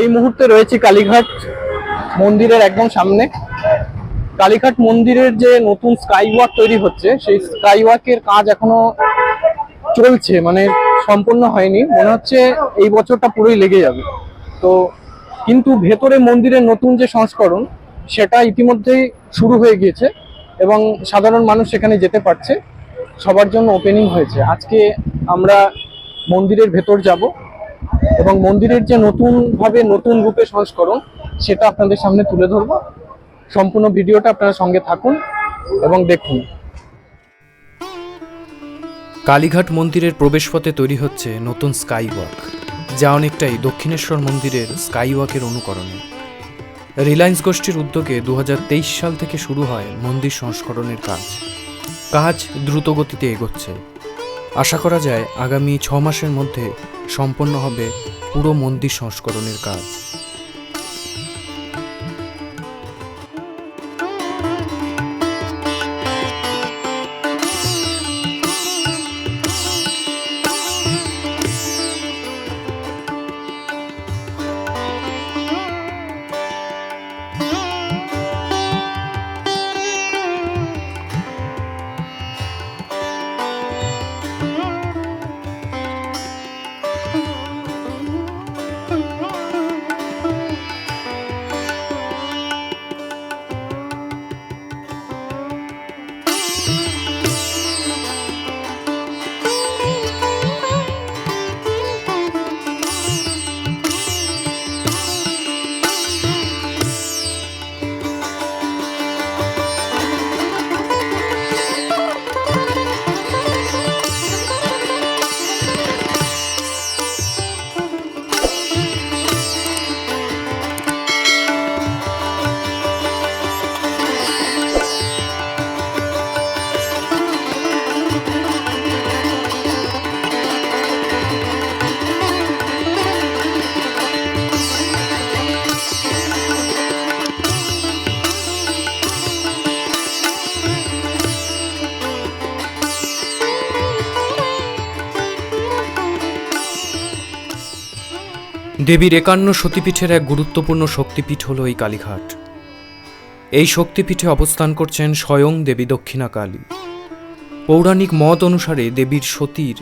এই মুহূর্তে রয়েছে কালীঘাট মন্দিরের একদম সামনে। কালীঘাট মন্দিরের যে নতুন স্কাই ওয়াক তৈরি হচ্ছে, সেই স্কাই ওয়াকের কাজ এখনও চলছে মানে সম্পূর্ণ হয়নি। মনে হচ্ছে এই বছরটা পুরোই লেগে যাবে। তো কিন্তু ভেতরে মন্দিরের নতুন যে সংস্করণ, সেটা ইতিমধ্যেই শুরু হয়ে গিয়েছে এবং সাধারণ মানুষ সেখানে যেতে পারছে। সবার জন্য ওপেনিং হয়েছে। আজকে আমরা মন্দিরের ভেতর যাব। এবং মন্দিরের যে নতুন ভাবে নতুন রূপে সংস্করণ, সেটা আপনাদের সামনে তুলে ধরবো। সম্পূর্ণ ভিডিওটা আপনারা সঙ্গে থাকুন এবং দেখুন। কালীঘাট মন্দিরের প্রবেশপথে তৈরি হচ্ছে নতুন স্কাই ওয়াক যা অনেকটাই দক্ষিণেশ্বর মন্দিরের স্কাই ওয়াকের অনুকরণে। রিলায়েন্স গোষ্ঠীর উদ্যোগে দু হাজার তেইশ সাল থেকে শুরু হয় মন্দির সংস্করণের কাজ। কাজ দ্রুতগতিতে এগোচ্ছে। আশা করা যায় আগামী ছ মাসের মধ্যে সম্পন্ন হবে পুরো মন্দির সংস্করণের কাজ। দেবীর একান্ন সতীপীঠের এক গুরুত্বপূর্ণ শক্তিপীঠ হল এই কালীঘাট। এই শক্তিপীঠে অবস্থান করছেন স্বয়ং দেবী দক্ষিণা কালী। পৌরাণিক মত অনুসারে দেবীর সতীর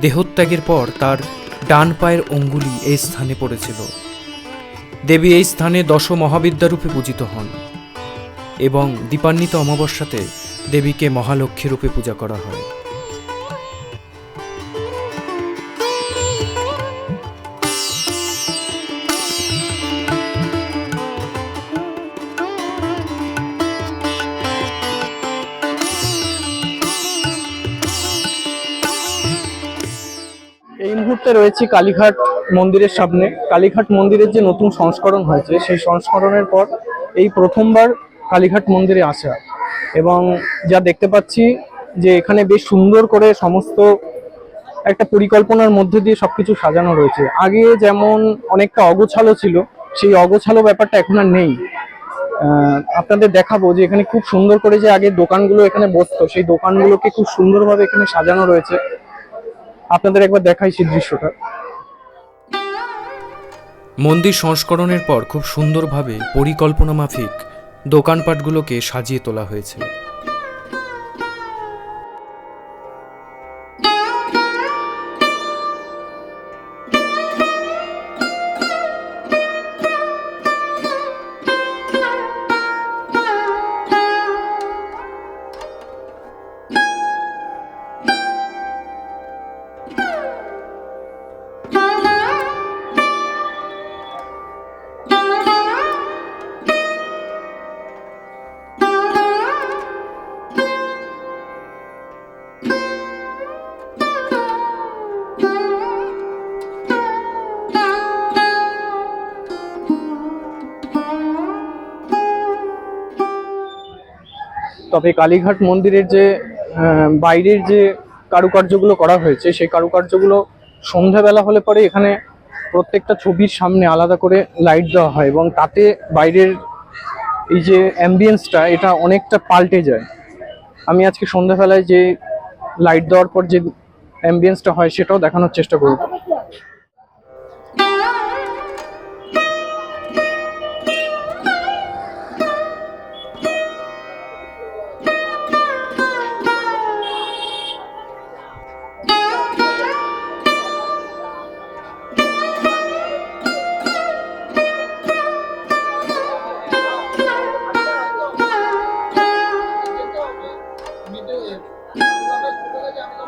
দেহত্যাগের পর তার ডান পায়ের অঙ্গুলি এই স্থানে পড়েছিল। দেবী এই স্থানে দশ মহাবিদ্যারূপে পূজিত হন এবং দীপান্বিত অমাবস্যাতে দেবীকে মহালক্ষ্মী রূপে পূজা করা হয়। মুহূর্তে রয়েছে কালীঘাট মন্দিরের সামনে। কালীঘাট মন্দিরের যে নতুন সংস্করণ হয়েছে, সেই সংস্করণের পর এই প্রথমবার কালীঘাট মন্দিরে আসা এবং যা দেখতে পাচ্ছি যে এখানে বেশ সুন্দর করে সমস্ত একটা পরিকল্পনার মধ্যে দিয়ে সবকিছু সাজানো রয়েছে। আগে যেমন অনেকটা অগোছালো ছিল, সেই অগোছালো ব্যাপারটা এখন আর নেই। আপনাদের দেখাবো যে এখানে খুব সুন্দর করে যে আগে দোকানগুলো এখানে বসতো, সেই দোকানগুলোকে খুব সুন্দরভাবে এখানে সাজানো রয়েছে। আপনাদের একবার দেখাই সেই দৃশ্যটা। মন্দির সংস্করণের পর খুব সুন্দরভাবে পরিকল্পনা মাফিক দোকানপাটগুলোকে সাজিয়ে তোলা হয়েছে। তবে কালীঘাট মন্দিরের যে বাইরের যে কারুকার্যগুলো করা হয়েছে, সেই কারুকার্যগুলো সন্ধ্যাবেলা হলে পরে এখানে প্রত্যেকটা ছবির সামনে আলাদা করে লাইট দেওয়া হয় এবং তাতে বাইরের এই যে অ্যাম্বিয়েন্সটা এটা অনেকটা পাল্টে যায়। আমি আজকে সন্ধ্যাবেলায় যে লাইট দেওয়ার পর যে অ্যাম্বিয়েন্সটা হয়, সেটাও দেখানোর চেষ্টা করব। 아, 뭐 들어가지 않으면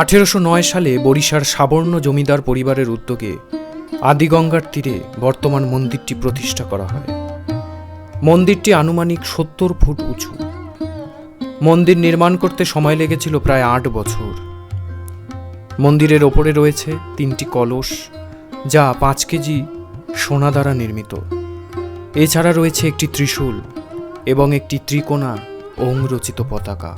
আঠেরোশো নয় সালে বরিশার সাবর্ণ জমিদার পরিবারের উদ্যোগে আদিগঙ্গার তীরে বর্তমান মন্দিরটি প্রতিষ্ঠা করা হয়। মন্দিরটি আনুমানিক সত্তর ফুট উঁচু। মন্দির নির্মাণ করতে সময় লেগেছিল প্রায় আট বছর। মন্দিরের ওপরে রয়েছে তিনটি কলস, যা পাঁচ কেজি সোনা দ্বারা নির্মিত। এছাড়া রয়েছে একটি ত্রিশূল এবং একটি ত্রিকোণা ওং রচিত পতাকা।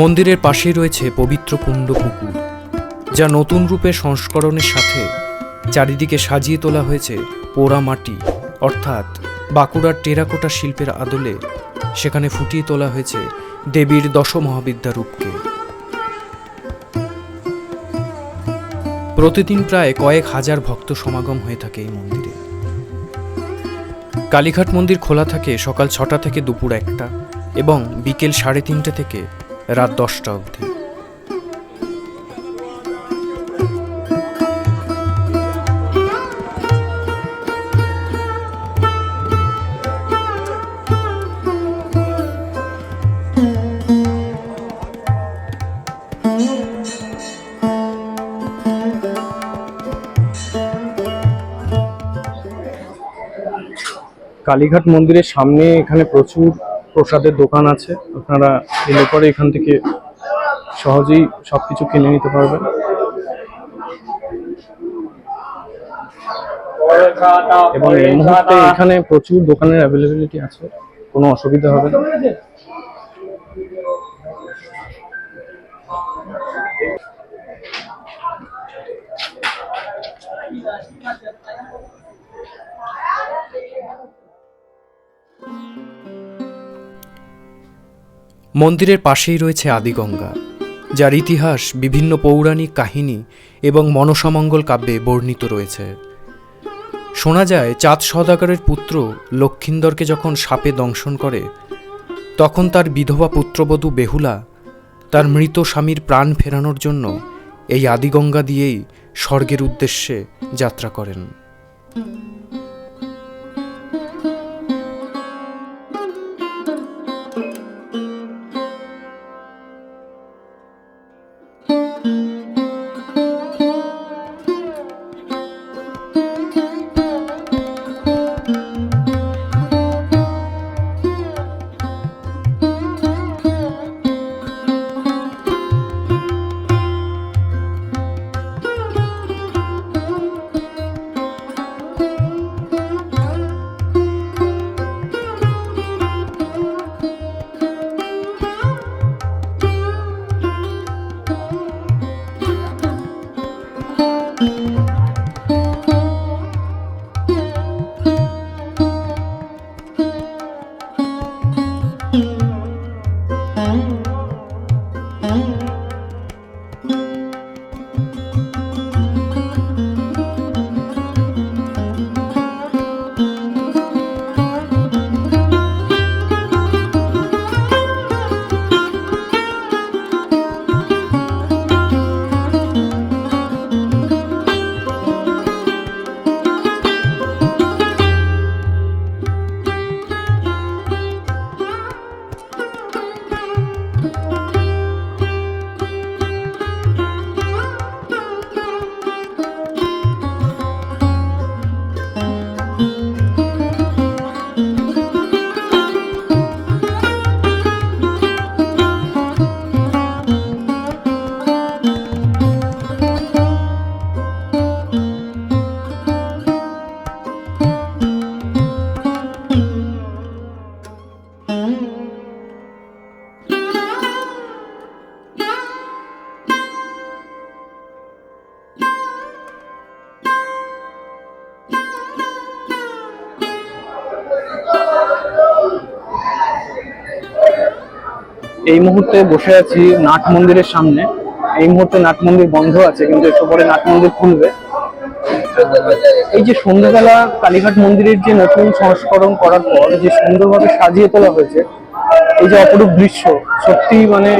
মন্দিরের পাশেই রয়েছে পবিত্র কুণ্ড পুকুর, যা নতুন রূপে সংস্করণের সাথে চারিদিকে সাজিয়ে তোলা হয়েছে পোড়া মাটি, অর্থাৎ বাঁকুড়ার টেরাকোটা শিল্পের আদলে সেখানে ফুটিয়ে তোলা হয়েছে দেবীর দশ মহাবিদ্যা রূপকে প্রতিদিন প্রায় কয়েক হাজার ভক্ত সমাগম হয়ে থাকে এই মন্দিরে। কালীঘাট মন্দির খোলা থাকে সকাল ছটা থেকে দুপুর একটা এবং বিকেল সাড়ে তিনটে থেকে রাত দশটা অবধি। কালীঘাট মন্দিরের সামনে এখানে প্রচুর প্রসাদের দোকান আছে। আপনারা এলে পরে এখান থেকে সহজেই সবকিছু কিনে নিতে পারবেন। এবং এই মুহূর্তে এখানে প্রচুর দোকানের অ্যাভেলেবিলিটি আছে। কোনো অসুবিধা হবে না। মন্দিরের পাশেই রয়েছে আদিগঙ্গা, যার ইতিহাস বিভিন্ন পৌরাণিক কাহিনী এবং মনসামঙ্গল কাব্যে বর্ণিত রয়েছে। শোনা যায়, চাঁদ সদাগরের পুত্র লক্ষিন্দরকে যখন সাপে দংশন করে, তখন তার বিধবা পুত্রবধূ বেহুলা তার মৃত স্বামীর প্রাণ ফেরানোর জন্য এই আদিগঙ্গা দিয়েই স্বর্গের উদ্দেশ্যে যাত্রা করেন। এই মুহূর্তে বসে আছি নাট মন্দিরের সামনে। এই মুহূর্তে নাট মন্দির বন্ধ আছে, কিন্তু একটু পরে নাট মন্দির খুলবে। এই যে সন্ধ্যাবেলা কালীঘাট মন্দিরের যে নতুন সংস্করণ করার পর যে সুন্দরভাবে সাজিয়ে তোলা হয়েছে, এই যে অপরূপ দৃশ্য, সত্যি মানে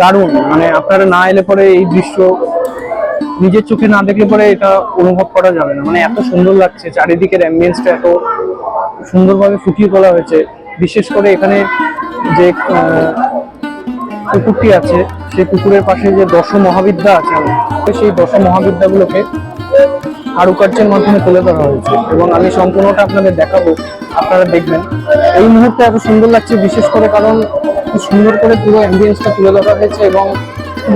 দারুণ। মানে আপনারা না এলে পরে এই দৃশ্য নিজের চোখে না দেখলে পরে এটা অনুভব করা যাবে না। মানে এত সুন্দর লাগছে, চারিদিকের অ্যাম্বিয়েন্সটা এত সুন্দরভাবে ফুটিয়ে তোলা হয়েছে। বিশেষ করে এখানে যে পুকুরটি আছে, সেই পুকুরের পাশে যে দশ মহাবিদ্যা আছে সেই দশ মহাবিদ্যাগুলোকে কারুকার্যের মাধ্যমে তুলে ধরা হয়েছে। এবং আমি সম্পূর্ণটা আপনাদের দেখাবো, আপনারা দেখবেন। এই মুহূর্তে এত সুন্দর লাগছে, বিশেষ করে কারণ খুব সুন্দর করে পুরো অ্যাম্বিয়েন্সটা তুলে ধরা হয়েছে এবং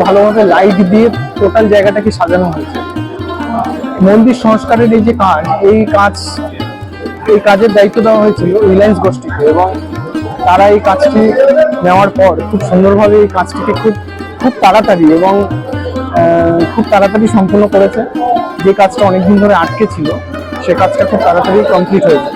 ভালোভাবে লাইট দিয়ে টোটাল জায়গাটাকে সাজানো হয়েছে। মন্দির সংস্কারের এই যে কাজ, এই কাজ, এই কাজের দায়িত্ব দেওয়া হয়েছিল রিলায়েন্স গোষ্ঠীকে এবং তারা এই কাজটি নেওয়ার পর খুব সুন্দরভাবে এই কাজটিকে খুব খুব তাড়াতাড়ি এবং খুব তাড়াতাড়ি সম্পূর্ণ করেছে। যে কাজটা অনেকদিন ধরে আটকে ছিল, সে কাজটা খুব তাড়াতাড়ি কমপ্লিট হয়েছে